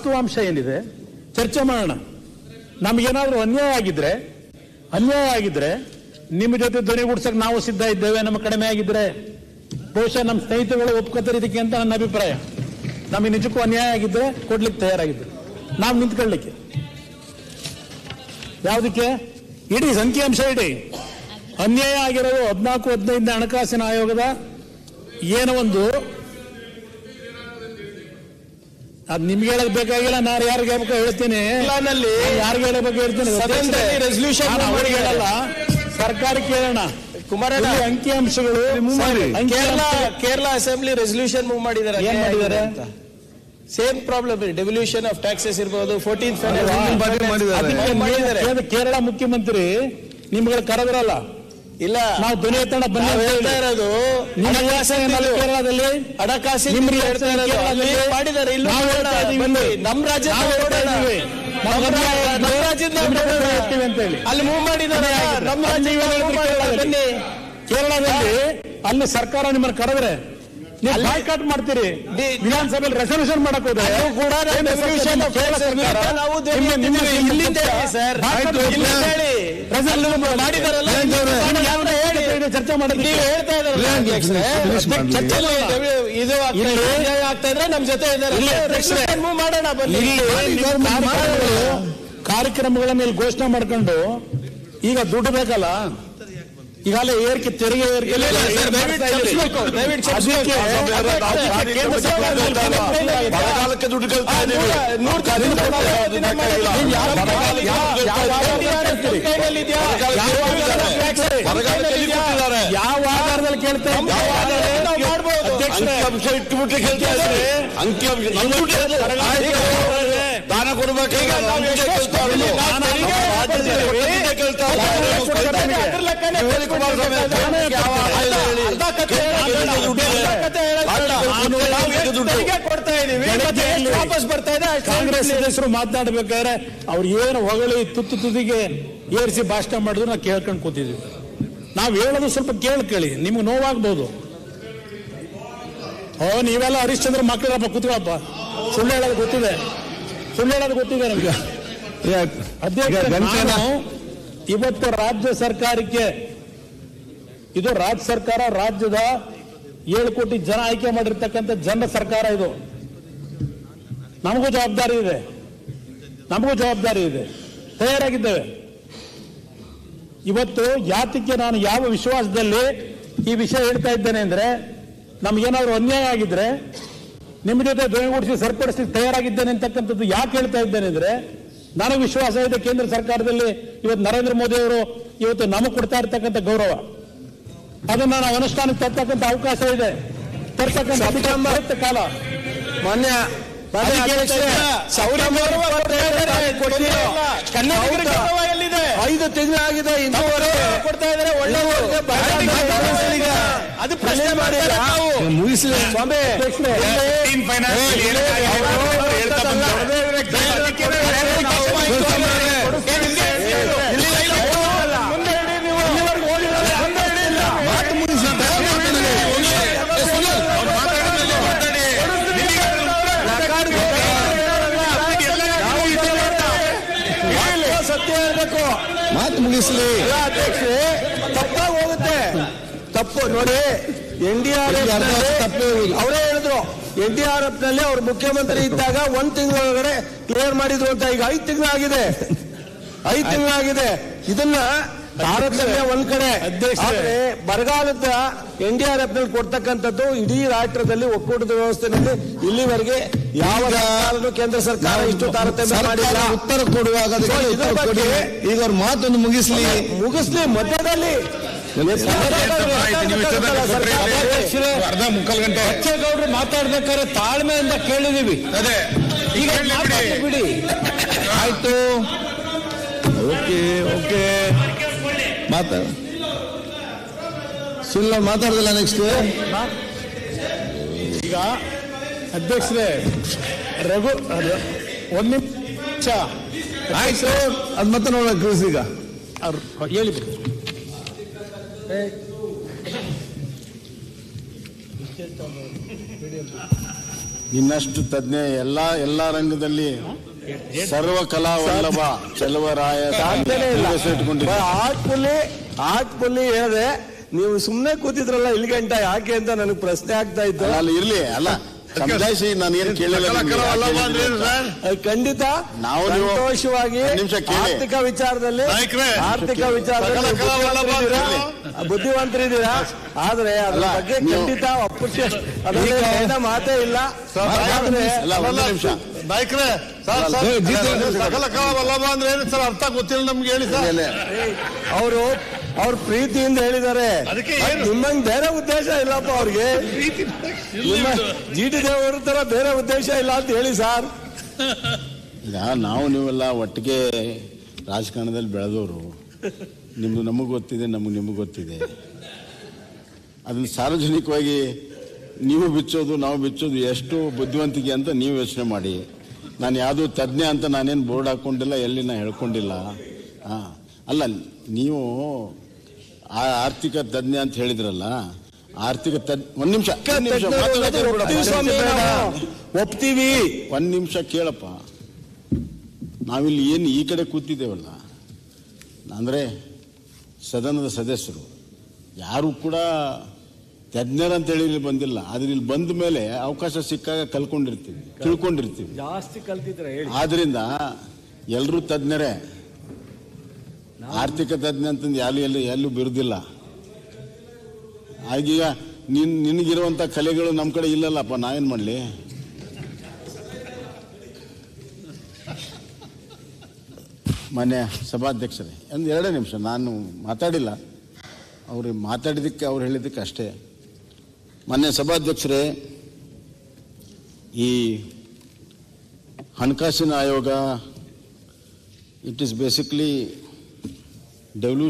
ವಾಸ್ತವಾಂಶ ಏನಿದೆ? ಚರ್ಚೆ ಮಾಡೋಣ. ನಮಗೇನಾದ್ರೂ ಅನ್ಯಾಯ ಆಗಿದ್ರೆ ಅನ್ಯಾಯ ಆಗಿದ್ರೆ ನಿಮ್ಮ ಜೊತೆ ಧ್ವನಿಗೂಡ್ಸಕ್ ನಾವು ಸಿದ್ಧ ಇದ್ದೇವೆ, ನಮ್ಮ ಕಡಿಮೆ ಆಗಿದ್ರೆ. ಬಹುಶಃ ನಮ್ಮ ಸ್ನೇಹಿತರುಗಳು ಒಪ್ಕೋತಾರೆ ಇದಕ್ಕೆ ಅಂತ ನನ್ನ ಅಭಿಪ್ರಾಯ. ನಮಗೆ ನಿಜಕ್ಕೂ ಅನ್ಯಾಯ ಆಗಿದ್ರೆ ಕೊಡ್ಲಿಕ್ಕೆ ತಯಾರಾಗಿದ್ದರು ನಾವು ನಿಂತ್ಕೊಳ್ಳಿಕ್ಕೆ. ಯಾವುದಕ್ಕೆ? ಇಡೀ ಸಂಖ್ಯಾಂಶ ಇಡಿ. ಅನ್ಯಾಯ ಆಗಿರೋದು ಹದಿನಾಲ್ಕು, ಹದಿನೈದನೇ ಹಣಕಾಸಿನ ಆಯೋಗದ ಏನೋ ಒಂದು ಅದ್ ನಿಮ್ಗೆ ಹೇಳಕ್ ಬೇಕಾಗಿಲ್ಲ ನಾನು ಯಾರಿಗೆ ಹೇಳ್ಬೇಕು ಹೇಳ್ತೀನಿ. ಯಾರಿಗೆ ಹೇಳಬೇಕು ಹೇಳ್ತೀನಿ ಅವ್ರಿಗೆ ಹೇಳಲ್ಲ. ಸರ್ಕಾರಕ್ಕೆ ಹೇಳೋಣ ಕುಮಾರಣ್ಣ ಅಂಕಿ ಅಂಶಗಳು Kerala Kerala assembly resolution move ಮಾಡಿದ್ದಾರೆ. ಏನ್ ಮಾಡಿದ್ದಾರೆ? Same problem devolution of taxes ಇರ್ಬೋದು ಫೋರ್ಟೀನ್ ಕೇರಳ ಮುಖ್ಯಮಂತ್ರಿ ನಿಮ್ಗಳು ಕರೆದ್ರಲ್ಲ. ಇಲ್ಲ. ನಾವು ದುನಿಯತನ ಇರೋದು ಕೇರಳದಲ್ಲಿ. ಅಲ್ಲಿ ಮಾಡಿದ್ದಾರೆ ಇಲ್ಲ ನಮ್ಮ ರಾಜ್ಯ. ನಮ್ಮ ರಾಜ್ಯದ. ಅಲ್ಲಿ ಮೂವ್ ಮಾಡಿದ್ದಾರೆ ನಮ್ಮ ರಾಜ್ಯ ಕೇರಳದಲ್ಲಿ ಅಲ್ಲಿ ಸರ್ಕಾರ ನಿಮ್ಮನ್ನು ಕರೆದ್ರೆ ನೀವು ಬಾಯ್ಕಾಟ್ ಮಾಡ್ತೀರಿ. ವಿಧಾನಸಭೆಯಲ್ಲಿ ರೆಸಲ್ಯೂಷನ್ ಮಾಡಕ್ ಹೋದ್ರೆ ಚರ್ಚೆ ಮಾಡೋದಕ್ಕೆ ನೀವು ಹೇಳ್ತಾ ಇದಾರಲ್ಲ ಚರ್ಚೆ ಇದು ಆಗ್ತಾ ಇದ್ರೆ ನಮ್ಮ ಜೊತೆ ಮಾಡೋಣ ಕಾರ್ಯಕ್ರಮಗಳನ್ನ ಇಲ್ಲಿ ಘೋಷಣೆ ಮಾಡ್ಕೊಂಡು ಈಗ ದುಡ್ಡು ಬೇಕಲ್ಲ? ಈಗಾಗಲೇ ಏರಿಕೆ ತೆರಿಗೆ ಯಾವ- ಆಧಾರದಲ್ಲಿ ಕೇಳ್ತಾ ಅಂಕಿಅಂಶ ಇಟ್ಟುಬಿಟ್ಟು ಕೇಳ್ತಾ ಇದ್ರೆ ಅಂಕಿಅಂಶ. ದಾನ ಕೊಡ್ಬೇಕೀಗ ವಾಪಸ್ ಬರ್ತಾ ಇದೆ ಕಾಂಗ್ರೆಸ್ ಸದಸ್ಯರು ಮಾತನಾಡಬೇಕಾದ್ರೆ ಅವ್ರು ಏನು ಹೊಗಳಿ ತುತ್ತು ತುದಿಗೆ ಏರಿಸಿ ಭಾಷಣ ಮಾಡಿದ್ರು ನಾವು ಕೇಳ್ಕೊಂಡು ಕೂತಿದ್ವಿ ನಾವು ಹೇಳೋದು ಸ್ವಲ್ಪ ಕೇಳಿ ನಿಮ್ಗೆ ನೋವಾಗ್ಬೋದು ಓ ನೀವೆಲ್ಲ ಹರಿಶ್ಚಂದ್ರ ಮಕ್ಕಳಪ್ಪ ಕೂತ್ಕೊಳಪ್ಪ ಸುಳ್ಳು ಹೇಳೋದು ಗೊತ್ತಿದೆ ಸುಳ್ಳು ಹೇಳೋದು ಗೊತ್ತಿದೆ ನಮ್ಗೆ ಅಧ್ಯಕ್ಷ ಇವತ್ತು ರಾಜ್ಯ ಸರ್ಕಾರಕ್ಕೆ, ಇದು ರಾಜ್ಯ ಸರ್ಕಾರ ರಾಜ್ಯದ ಏಳು ಕೋಟಿ ಜನ ಆಯ್ಕೆ ಮಾಡಿರ್ತಕ್ಕಂಥ ಜನ ಸರ್ಕಾರ ಇದು. ನಮಗೂ ಜವಾಬ್ದಾರಿ ಇದೆ. ನಮಗೂ ಜವಾಬ್ದಾರಿ ಇದೆ. ತಯಾರಾಗಿದ್ದೇವೆ. ಇವತ್ತು ಯಾತಕ್ಕೆ ನಾನು ಯಾವ ವಿಶ್ವಾಸದಲ್ಲಿ ಈ ವಿಷಯ ಹೇಳ್ತಾ ಇದ್ದೇನೆ ಅಂದ್ರೆ ನಮ್ಗೇನಾದ್ರು ಅನ್ಯಾಯ ಆಗಿದ್ರೆ, ನಿಮ್ಮ ಜೊತೆ ಧ್ವನಿಗೂಡಿಸಿ ಸರಿಪಡಿಸಲಿಕ್ಕೆ ತಯಾರಾಗಿದ್ದೇನೆ ಅಂತಕ್ಕಂಥದ್ದು ಯಾಕೆ ಹೇಳ್ತಾ ಇದ್ದೇನೆ ಅಂದ್ರೆ ನನಗೆ ವಿಶ್ವಾಸ ಇದೆ ಕೇಂದ್ರ ಸರ್ಕಾರದಲ್ಲಿ ಇವತ್ತು ನರೇಂದ್ರ ಮೋದಿ ಅವರು ಇವತ್ತು ನಮಗೆ ಕೊಡ್ತಾ ಇರ್ತಕ್ಕಂಥ ಗೌರವ. ಅದನ್ನ ನಾವು ಅನುಷ್ಠಾನಕ್ಕೆ ತರ್ತಕ್ಕಂಥ ಅವಕಾಶ ಇದೆ. ತರ್ತಕ್ಕಂಥ ಅಧಿಕಾರ ಕಾಲ. ಮಾನ್ಯ ಇದ್ರೆ ಐದು ತಿಂಗಳಾಗಿದೆ ಕೊಡ್ತಾ ಇದ್ದಾರೆ ಒಳ್ಳೆ ಅದು ಪ್ರಶ್ನೆ ಮುಗಿಸ್ಲಿ. ಸ್ವಾಮಿ ಮಾತು ಮುಗಿಸ್ಲಿ ಅಧ್ಯಕ್ಷೆ ತಪ್ಪಾಗಿ ಹೋಗುತ್ತೆ ತಪ್ಪು ನೋಡಿ ಎನ್ ಡಿ ಆರ್ ಎಫ್. ಅವರೇ ಎನ್ ಡಿ ಆರ್ ಎಫ್ನಲ್ಲಿ ಅವ್ರು ಮುಖ್ಯಮಂತ್ರಿ ಇದ್ದಾಗ ಒಂದ್ ತಿಂಗಳೊಳಗಡೆ ಕ್ಲಿಯರ್ ಮಾಡಿದ್ರು ಅಂತ ಈಗ ಐದ್ ತಿಂಗಳಾಗಿದೆ. ಐದ್ ತಿಂಗಳಾಗಿದೆ. ಇದನ್ನ ಭಾರತದಲ್ಲೇ ಒಂದ್ ಕಡೆ. ಆದ್ರೆ ಬರಗಾಲದ ಎನ್ ಡಿ ಆರ್ ಎಫ್ನಲ್ಲಿ ಕೊಡ್ತಕ್ಕಂಥದ್ದು ಇಡೀ ರಾಷ್ಟ್ರದಲ್ಲಿ ಒಕ್ಕೂಟದ ವ್ಯವಸ್ಥೆನಲ್ಲಿ ಇಲ್ಲಿವರೆಗೆ ಯಾವ ಕೇಂದ್ರ ಸರ್ಕಾರ ಇಷ್ಟು ತಾರತಮ್ಯ ಮಾಡಿಲ್ಲ. ಉತ್ತರ ಕೊಡುವಾಗ ಈಗ ಅವ್ರ ಮಾತೊಂದು ಮುಗಿಸ್ಲಿ. ಮುಗಿಸ್ಲಿ ಮಧ್ಯದಲ್ಲಿ. ಅರ್ಧ ಮುಕ್ಕಾಲು ಗಂಟೆ. ಬಚ್ಚೇಗೌಡರು ಮಾತಾಡ್ಬೇಕಾದ್ರೆ ತಾಳ್ಮೆಯಿಂದ ಕೇಳಿದೀವಿ ಅದೇ. ಈಗ ಬಿಡಿ. ಆಯ್ತು. Okay okay. ಮಾತಾಡ ಸುಳ್ಳ ಮಾತಾಡ್ದಲ್ಲ ನೆಕ್ಸ್ಟ್ ಈಗ ಅಧ್ಯಕ್ಷರೇ ರಘು ಒಂದು ನಿಮಿಷ ಆಯ್ತು. ಅದ್ ಮತ್ತೆ ನೋಡೋಣ ಕ್ರೂಸ್ ಈಗ. ಅವ್ರು ಹೇಳಿ. ಇನ್ನಷ್ಟು ತಜ್ಞ ಎಲ್ಲ ಎಲ್ಲ ರಂಗದಲ್ಲಿ ಸರ್ವ ಕಲಾ ವಲ್ಲಭ ಚೆಲುವರಾಯ ಆರ್ಟ್ಫುಲ್ಲಿ ಆರ್ಟ್ಫುಲ್ಲಿ ಹೇಳಿದೆ ನೀವು ಸುಮ್ಮನೆ ಕೂತಿದ್ರಲ್ಲ ಇಲ್ಲಿ ಗಂಟ ಯಾಕೆ ಅಂತ ನನಗೆ ಪ್ರಶ್ನೆ ಆಗ್ತಾ ಇತ್ತು. ಅಲ್ಲ ಇರ್ಲಿ ಅಲ್ಲ. ಸಮಜಾಯಿಸಿ ನಾನು ಏನ್ ಕೇಳಿಲ್ಲ ಖಂಡಿತ. ನಾವು ಸಂತೋಷವಾಗಿ. ಆರ್ಥಿಕ ವಿಚಾರದಲ್ಲಿ ಆರ್ಥಿಕ ವಿಚಾರದಲ್ಲಿ ಬುದ್ಧಿವಂತರಿದ್ದೀರಾ. ಆದ್ರೆ ಅದ್ರ ಬಗ್ಗೆ ಖಂಡಿತ ಏನ ಮಾತೇ ಇಲ್ಲ. ಆದ್ರೆ ಅಲ್ಲ ಒಂದು ನಿಮಿಷ. ನಾಯ್ಕ್ರೆ ಸರ್ ಸರ್, ಸಕಲ ಕಲಾ ವಲ್ಲಭ ಅಂದ್ರೆ ಏನು ಸರ್ ಅರ್ಥ ಗೊತ್ತಿಲ್ಲ ನಮ್ಗೆ ಹೇಳಿ ಸರ್. ಅವರು ಅವ್ರ ಪ್ರೀತಿಯಿಂದ ಹೇಳಿದ್ದಾರೆ. ನಿಮ್ಮಂಗ್ ಬೇರೆ ಉದ್ದೇಶ ಇಲ್ಲಪ್ಪ ಅವ್ರಿಗೆ. ಜಿ ಟಿ ದೇವರ ತರ ಬೇರೆ ಉದ್ದೇಶ ಇಲ್ಲ ಅಂತ ಹೇಳಿ ಸರ್. ಈಗ ನಾವು ನೀವೆಲ್ಲ ಒಟ್ಟಿಗೆ ರಾಜಕಾರಣದಲ್ಲಿ ಬೆಳೆದವರು ನಿಮ್ದು ನಮಗೆ ಗೊತ್ತಿದೆ ನಮಗೆ ನಿಮಗೆ ಗೊತ್ತಿದೆ. ಅದನ್ನ ಸಾರ್ವಜನಿಕವಾಗಿ ನೀವು ಬಿಚ್ಚೋದು ನಾವು ಬಿಚ್ಚೋದು ಎಷ್ಟು ಬುದ್ಧಿವಂತಿಕೆ ಅಂತ ನೀವು ಯೋಚನೆ ಮಾಡಿ. ನಾನು ಯಾವುದು ತಜ್ಞ ಅಂತ ನಾನೇನು ಬೋರ್ಡ್ ಹಾಕ್ಕೊಂಡಿಲ್ಲ ಎಲ್ಲಿ ನಾ ಹೇಳ್ಕೊಂಡಿಲ್ಲ. ಹಾಂ ಅಲ್ಲ ನೀವು ಆ ಆರ್ಥಿಕ ತಜ್ಞ ಅಂತ ಹೇಳಿದ್ರಲ್ಲ ಆರ್ಥಿಕ ತಜ್ಞ ಒಂದು ನಿಮಿಷ. ಒಪ್ತೀವಿ ಒಂದ್ ನಾವು. ಒಪ್ತೀವಿ. ಒಂದು ನಿಮಿಷ ಕೇಳಪ್ಪ. ನಾವಿಲ್ಲಿ ಏನು ಈ ಕಡೆ ಕೂತಿದ್ದೇವಲ್ಲ ಅಂದರೆ ಸದನದ ಸದಸ್ಯರು. ಯಾರು ಕೂಡ ತಜ್ಞರಂತೇಳಿ ಇಲ್ಲಿ ಬಂದಿಲ್ಲ ಆದ್ರೆ ಇಲ್ಲಿ ಬಂದ ಮೇಲೆ ಅವಕಾಶ ಸಿಕ್ಕಾಗ ಕಲ್ಕೊಂಡಿರ್ತೀವಿ ತಿಳ್ಕೊಂಡಿರ್ತೀವಿ. ಜಾಸ್ತಿ ಕಲ್ತಿದ್ರೆ ಹೇಳಿ. ಆದ್ರಿಂದ ಎಲ್ಲರೂ ತಜ್ಞರೇ. ಆರ್ಥಿಕ ತಜ್ಞ ಅಂತಂದು ಯಾರು ಎಲ್ಲಿ ಎಲ್ಲೂ ಬಿರುದಿಲ್ಲ ಆಗೀಗ ನಿನ್ ನಿನಗಿರುವಂಥ ಕಲೆಗಳು ನಮ್ಮ ಕಡೆ ಇಲ್ಲಲ್ಲಪ್ಪ, ನಾವೇನು ಮಾಡಲಿ? ಮಾನ್ಯ ಸಭಾಧ್ಯಕ್ಷರೇ, ಒಂದು ಎರಡೇ ನಿಮಿಷ, ನಾನು ಮಾತಾಡಿಲ್ಲ. ಅವರು ಮಾತಾಡಿದ್ದಕ್ಕೆ, ಅವ್ರು ಹೇಳಿದ್ದಕ್ಕೆ ಅಷ್ಟೇ. ಮಾನ್ಯ ಸಭಾಧ್ಯಕ್ಷರೇ, ಈ ಹಣಕಾಸಿನ ಆಯೋಗ ಇಟ್ ಈಸ್ ಬೇಸಿಕ್ಲಿ de